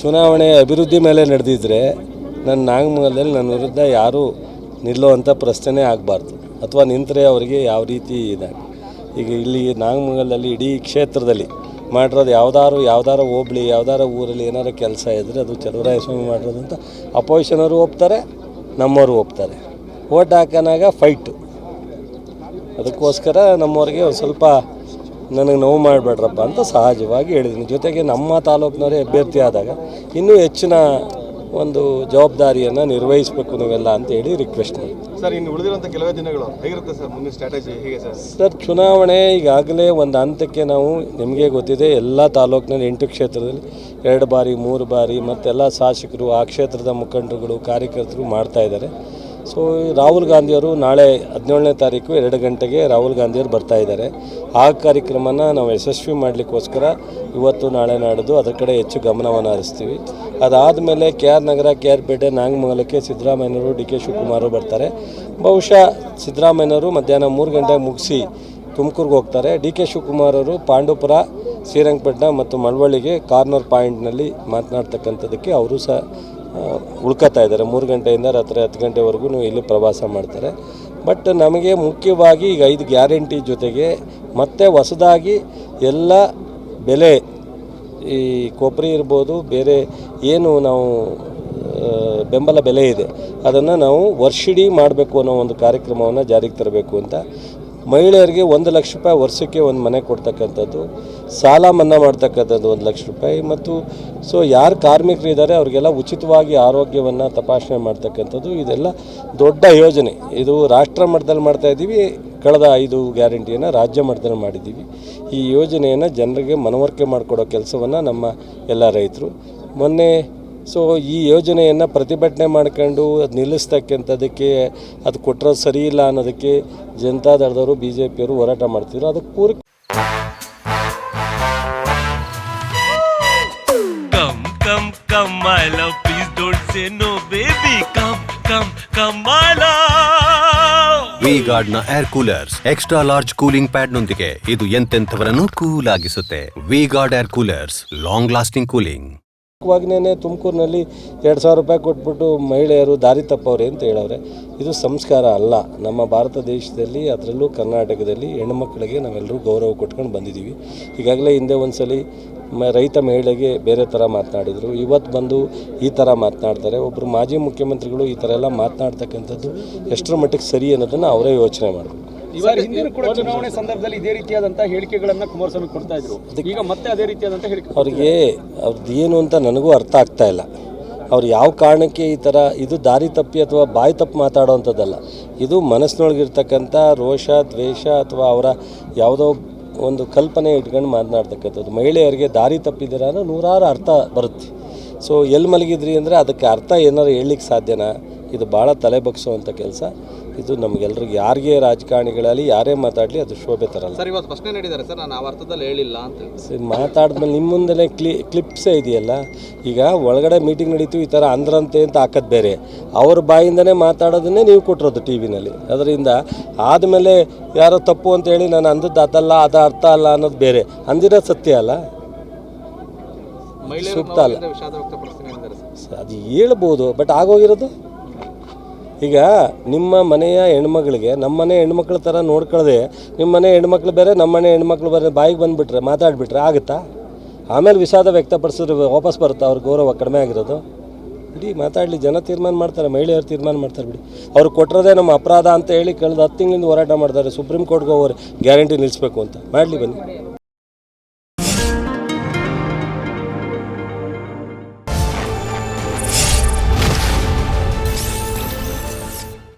ಚುನಾವಣೆ ಅಭಿವೃದ್ಧಿ ಮೇಲೆ ನಡೆದಿದ್ರೆ ನನ್ನ ನಾಗಮಂಗಲದಲ್ಲಿ ನನ್ನ ವಿರುದ್ಧ ಯಾರೂ ನಿಲ್ಲುವಂಥ ಪ್ರಶ್ನೆ ಆಗಬಾರ್ದು ಅಥವಾ ನಿಂತರೆ ಅವರಿಗೆ ಯಾವ ರೀತಿ ಇದೆ. ಈಗ ಇಲ್ಲಿ ನಾಗಮಂಗಲದಲ್ಲಿ ಇಡೀ ಕ್ಷೇತ್ರದಲ್ಲಿ ಮಾಡಿರೋದು ಯಾವ್ದಾರು ಯಾವ್ದಾರ ಹೋಬ್ಳಿ ಯಾವ್ದಾರ ಊರಲ್ಲಿ ಏನಾರು ಕೆಲಸ ಇದ್ದರೆ ಅದು ಚಲುವರಾಯಸ್ವಾಮಿ ಮಾಡಿರೋದು ಅಂತ ಅಪೋಸಿಷನವರು ಒಪ್ತಾರೆ, ನಮ್ಮವರು ಒಪ್ತಾರೆ. ಓಟ್ ಹಾಕೋನಾಗ ಫೈಟು ಅದಕ್ಕೋಸ್ಕರ ನಮ್ಮವ್ರಿಗೆ ಸ್ವಲ್ಪ ನನಗೆ ನೋವು ಮಾಡಬೇಡ್ರಪ್ಪ ಅಂತ ಸಹಜವಾಗಿ ಹೇಳಿದ್ದೀನಿ. ಜೊತೆಗೆ ನಮ್ಮ ತಾಲೂಕಿನವರೇ ಅಭ್ಯರ್ಥಿ ಆದಾಗ ಇನ್ನೂ ಹೆಚ್ಚಿನ ಒಂದು ಜವಾಬ್ದಾರಿಯನ್ನು ನಿರ್ವಹಿಸಬೇಕು ನೀವೆಲ್ಲ ಅಂತ ಹೇಳಿ ರಿಕ್ವೆಸ್ಟ್ ಸರ್ ಇನ್ನು ಉಳಿದಿರುವಂಥ ಕೆಲವೇ ದಿನಗಳು ಹೇಗಿರುತ್ತೆ ಸರ್ ಮುಂದಿನ ಸ್ಟ್ರಾಟಜಿ ಹೇಗೆ ಸರ್? ಸರ್ ಚುನಾವಣೆ ಈಗಾಗಲೇ ಒಂದು ಹಂತಕ್ಕೆ ನಾವು ನಿಮಗೆ ಗೊತ್ತಿದೆ ಎಲ್ಲ ತಾಲೂಕಿನಲ್ಲಿ ಎಂಟು ಕ್ಷೇತ್ರದಲ್ಲಿ ಎರಡು ಬಾರಿ ಮೂರು ಬಾರಿ ಮತ್ತೆಲ್ಲ ಶಾಸಕರು ಆ ಕ್ಷೇತ್ರದ ಮುಖಂಡರುಗಳು ಕಾರ್ಯಕರ್ತರು ಮಾಡ್ತಾ ಇದ್ದಾರೆ. ಸೊ ರಾಹುಲ್ ಗಾಂಧಿಯವರು ನಾಳೆ ಹದಿನೇಳನೇ ತಾರೀಕು ಎರಡು ಗಂಟೆಗೆ ರಾಹುಲ್ ಗಾಂಧಿಯವರು ಬರ್ತಾ ಇದ್ದಾರೆ. ಆ ಕಾರ್ಯಕ್ರಮನ ನಾವು ಯಶಸ್ವಿ ಮಾಡಲಿಕ್ಕೋಸ್ಕರ ಇವತ್ತು ನಾಳೆ ನಾಡಿದ್ದು ಅದರ ಕಡೆ ಹೆಚ್ಚು ಗಮನವನ್ನು ಹರಿಸ್ತೀವಿ. ಅದಾದಮೇಲೆ K R Nagar, K R Pete, ನಾಗಮಂಗಲಕ್ಕೆ ಸಿದ್ದರಾಮಯ್ಯನವರು, ಡಿ ಕೆ ಶಿವಕುಮಾರ್ ಬರ್ತಾರೆ. ಬಹುಶಃ ಸಿದ್ದರಾಮಯ್ಯನವರು ಮಧ್ಯಾಹ್ನ ಮೂರು ಗಂಟೆಗೆ ಮುಗಿಸಿ ತುಮಕೂರಿಗೆ ಹೋಗ್ತಾರೆ. ಡಿ ಕೆ ಶಿವಕುಮಾರ್ ಅವರು ಪಾಂಡವಪುರ ಶ್ರೀರಂಗಪಟ್ಟಣ ಮತ್ತು ಮಳವಳ್ಳಿಗೆ ಕಾರ್ನರ್ ಪಾಯಿಂಟ್ನಲ್ಲಿ ಮಾತನಾಡ್ತಕ್ಕಂಥದ್ದಕ್ಕೆ ಅವರು ಸಹ ಉಳ್ಕೊತಾ ಇದ್ದಾರೆ. ಮೂರು ಗಂಟೆಯಿಂದ ರಾತ್ರಿ ಹತ್ತು ಗಂಟೆವರೆಗೂ ಇಲ್ಲಿ ಪ್ರವಾಸ ಮಾಡ್ತಾರೆ. ಬಟ್ ನಮಗೆ ಮುಖ್ಯವಾಗಿ ಈಗ ಐದು ಗ್ಯಾರಂಟಿ ಜೊತೆಗೆ ಮತ್ತೆ ಹೊಸದಾಗಿ ಎಲ್ಲ ಬೆಲೆ, ಈ ಕೊಬ್ಬರಿ ಇರ್ಬೋದು, ಬೇರೆ ಏನು ನಾವು ಬೆಂಬಲ ಬೆಲೆ ಇದೆ, ಅದನ್ನು ನಾವು ವರ್ಷಿಡೀ ಮಾಡಬೇಕು ಅನ್ನೋ ಒಂದು ಕಾರ್ಯಕ್ರಮವನ್ನು ಜಾರಿಗೆ ತರಬೇಕು ಅಂತ ಮಹಿಳೆಯರಿಗೆ ಒಂದು ಲಕ್ಷ ರೂಪಾಯಿ ವರ್ಷಕ್ಕೆ ಒಂದು ಮನೆ ಕೊಡ್ತಕ್ಕಂಥದ್ದು, ಸಾಲ ಮನ್ನಾ ಮಾಡ್ತಕ್ಕಂಥದ್ದು ಒಂದು ಲಕ್ಷ ರೂಪಾಯಿ. ಮತ್ತು ಸೊ ಯಾರು ಕಾರ್ಮಿಕರಿದ್ದಾರೆ ಅವರಿಗೆಲ್ಲ ಉಚಿತವಾಗಿ ಆರೋಗ್ಯವನ್ನು ತಪಾಸಣೆ ಮಾಡ್ತಕ್ಕಂಥದ್ದು, ಇದೆಲ್ಲ ದೊಡ್ಡ ಯೋಜನೆ. ಇದು ರಾಷ್ಟ್ರ ಮಟ್ಟದಲ್ಲಿ ಮಾಡ್ತಾ ಇದ್ದೀವಿ, ಕಳೆದ ಐದು ಗ್ಯಾರಂಟಿಯನ್ನು ರಾಜ್ಯ ಮಟ್ಟದಲ್ಲಿ ಮಾಡಿದ್ದೀವಿ. ಈ ಯೋಜನೆಯನ್ನು ಜನರಿಗೆ ಮನವರಿಕೆ ಮಾಡಿಕೊಡೋ ಕೆಲಸವನ್ನು ನಮ್ಮ ಎಲ್ಲ ರೈತರು. ಮೊನ್ನೆ ಸೊ ಈ ಯೋಜನೆಯನ್ನು ಪ್ರತಿಭಟನೆ ಮಾಡ್ಕೊಂಡು ಅದು ನಿಲ್ಲಿಸ್ತಕ್ಕಂಥದಕ್ಕೆ ಅದು ಕೊಟ್ಟರೆ ಸರಿ ಇಲ್ಲ ಅನ್ನೋದಕ್ಕೆ ಜನತಾದಳದವರು ಬಿ ಜೆ ಪಿಯವರು ಹೋರಾಟ ಮಾಡ್ತಿದ್ರು ಅದಕ್ಕೆ ಪೂರ್ವ. ವಿ ನ air coolers extra large cooling pad ನೊಂದಿಗೆ ಇದು ಎಂತೆಂಥವರನ್ನು cool ಆಗಿಸುತ್ತೆ. V guard air coolers long lasting cooling ವಾಗಿನೇ ತುಮಕೂರಿನಲ್ಲಿ ಎರಡು ಸಾವಿರ ರೂಪಾಯಿ ಕೊಟ್ಬಿಟ್ಟು ಮಹಿಳೆಯರು ದಾರಿ ತಪ್ಪವ್ರೆ ಅಂತ ಹೇಳವ್ರೆ. ಇದು ಸಂಸ್ಕಾರ ಅಲ್ಲ. ನಮ್ಮ ಭಾರತ ದೇಶದಲ್ಲಿ, ಅದರಲ್ಲೂ ಕರ್ನಾಟಕದಲ್ಲಿ ಹೆಣ್ಮಕ್ಳಿಗೆ ನಾವೆಲ್ಲರೂ ಗೌರವ ಕೊಟ್ಕೊಂಡು ಬಂದಿದ್ದೀವಿ. ಈಗಾಗಲೇ ಹಿಂದೆ ಒಂದ್ಸಲಿ ಮ, ರೈತ ಮಹಿಳೆಗೆ ಬೇರೆ ಥರ ಮಾತನಾಡಿದರು. ಇವತ್ತು ಬಂದು ಈ ಥರ ಮಾತನಾಡ್ತಾರೆ. ಒಬ್ಬರು ಮಾಜಿ ಮುಖ್ಯಮಂತ್ರಿಗಳು ಈ ಥರ ಎಲ್ಲ ಮಾತನಾಡ್ತಕ್ಕಂಥದ್ದು ಎಷ್ಟರ ಮಟ್ಟಿಗೆ ಸರಿ ಅನ್ನೋದನ್ನು ಅವರೇ ಯೋಚನೆ ಮಾಡಬೇಕು. ಹಿಂದಿನ ಕೂಡ ಚುನಾವಣೆ ಸಂದರ್ಭದಲ್ಲಿ ಇದೇ ರೀತಿಯಾದಂತಹ ಹೇಳಿಕೆಗಳನ್ನ ಕುಮಾರಸ್ವಾಮಿ ಕೊಡ್ತಾ ಇದ್ರು. ಈಗ ಮತ್ತೆ ಅದೇ ರೀತಿಯಾದಂತಹ ಹೇಳಿಕೆ ಅವ್ರಿಗೆ ಅವ್ರದ್ದು ಏನು ಅಂತ ನನಗೂ ಅರ್ಥ ಆಗ್ತಾ ಇಲ್ಲ. ಅವ್ರು ಯಾವ ಕಾರಣಕ್ಕೆ ಈ ಥರ ಇದು ದಾರಿ ತಪ್ಪಿ ಅಥವಾ ಬಾಯಿ ತಪ್ಪು ಮಾತಾಡೋವಂಥದ್ದಲ್ಲ ಇದು ಮನಸ್ಸಿನೊಳಗಿರ್ತಕ್ಕಂಥ ರೋಷ ದ್ವೇಷ ಅಥವಾ ಅವರ ಯಾವುದೋ ಒಂದು ಕಲ್ಪನೆ ಇಟ್ಕೊಂಡು ಮಾತನಾಡ್ತಕ್ಕಂಥದ್ದು. ಮಹಿಳೆಯರಿಗೆ ದಾರಿ ತಪ್ಪಿದ್ದೀರ ಅನ್ನೋ ನೂರಾರು ಅರ್ಥ ಬರುತ್ತೆ. ಸೊ ಎಲ್ಲಿ ಮಲಗಿದ್ರಿ ಅಂದರೆ ಅದಕ್ಕೆ ಅರ್ಥ ಏನಾರು ಹೇಳಲಿಕ್ಕೆ ಸಾಧ್ಯನಾ? ಇದು ಭಾಳ ತಲೆ ಬಗ್ಸುವಂಥ ಕೆಲಸ. ಇದು ನಮಗೆಲ್ಲರಿಗೆ ಯಾರಿಗೆ ರಾಜಕಾರಣಿಗಳಲ್ಲಿ ಯಾರೇ ಮಾತಾಡಲಿ ಅದು ಶೋಭೆ ತರಲ್ಲ. ಸರ್ ಇವತ್ತು ಪ್ರಶ್ನೆ ನೀಡಿದ್ದಾರೆ. ಸರ್ ನಾನು ಆ ಅರ್ಥದಲ್ಲಿ ಹೇಳಿಲ್ಲ ಅಂತ ಸರ್ ಮಾತಾಡಿದ್ಮೇಲೆ ನಿಮ್ಮ ಮುಂದೆನೇ ಕ್ಲಿ ಕ್ಲಿಪ್ಸೇ ಇದೆಯಲ್ಲ? ಈಗ ಒಳಗಡೆ ಮೀಟಿಂಗ್ ನಡೀತು ಈ ಥರ ಅಂದ್ರಂತೆ ಅಂತ ಹಾಕೋದು ಬೇರೆ. ಅವ್ರ ಬಾಯಿಂದನೇ ಮಾತಾಡೋದನ್ನೇ ನೀವು ಕೊಟ್ಟಿರೋದು ಟಿ ವಿನಲ್ಲಿ. ಅದರಿಂದ ಆದಮೇಲೆ ಯಾರೋ ತಪ್ಪು ಅಂತ ಹೇಳಿ ನಾನು ಅಂದದ್ದು ಅದಲ್ಲ ಅದ ಅರ್ಥ ಅಲ್ಲ ಅನ್ನೋದು ಬೇರೆ. ಅಂದಿರೋದು ಸತ್ಯ ಅಲ್ಲ? ಸೂಕ್ತ ಅಲ್ಲ. ಅದು ಹೇಳ್ಬೋದು ಬಟ್ ಆಗೋಗಿರೋದು? ಈಗ ನಿಮ್ಮ ಮನೆಯ ಹೆಣ್ಮಗಳಿಗೆ, ನಮ್ಮ ಮನೆ ಹೆಣ್ಮಕ್ಳ ಥರ ನೋಡ್ಕೊಳ್ಳದೆ ನಿಮ್ಮ ಮನೆ ಹೆಣ್ಮಕ್ಳು ಬೇರೆ, ನಮ್ಮ ಮನೆ ಹೆಣ್ಮಕ್ಳು ಬೇರೆ ಬಾಯಿಗೆ ಬಂದುಬಿಟ್ರೆ, ಮಾತಾಡಿಬಿಟ್ರೆ ಆಗುತ್ತಾ? ಆಮೇಲೆ ವಿಷಾದ ವ್ಯಕ್ತಪಡಿಸಿದ್ರೆ ವಾಪಸ್ ಬರುತ್ತೆ ಅವ್ರ ಗೌರವ ಕಡಿಮೆ ಆಗಿರೋದು? ಬಿಡಿ ಮಾತಾಡಲಿ, ಜನ ತೀರ್ಮಾನ ಮಾಡ್ತಾರೆ ಮಹಿಳೆಯರು ತೀರ್ಮಾನ ಮಾಡ್ತಾರೆ ಬಿಡಿ. ಅವ್ರು ಕೊಟ್ಟರೋದೇ ನಮ್ಮ ಅಪರಾಧ ಅಂತ ಹೇಳಿ ಕಳೆದ ಹತ್ತು ತಿಂಗಳಿಂದ ಹೋರಾಟ ಮಾಡ್ತಾರೆ, ಸುಪ್ರೀಂ ಕೋರ್ಟ್ಗೆ ಹೋಗೋರು ಗ್ಯಾರಂಟಿ ನಿಲ್ಲಿಸ್ಬೇಕು ಅಂತ. ಮಾಡಲಿ ಬನ್ನಿ.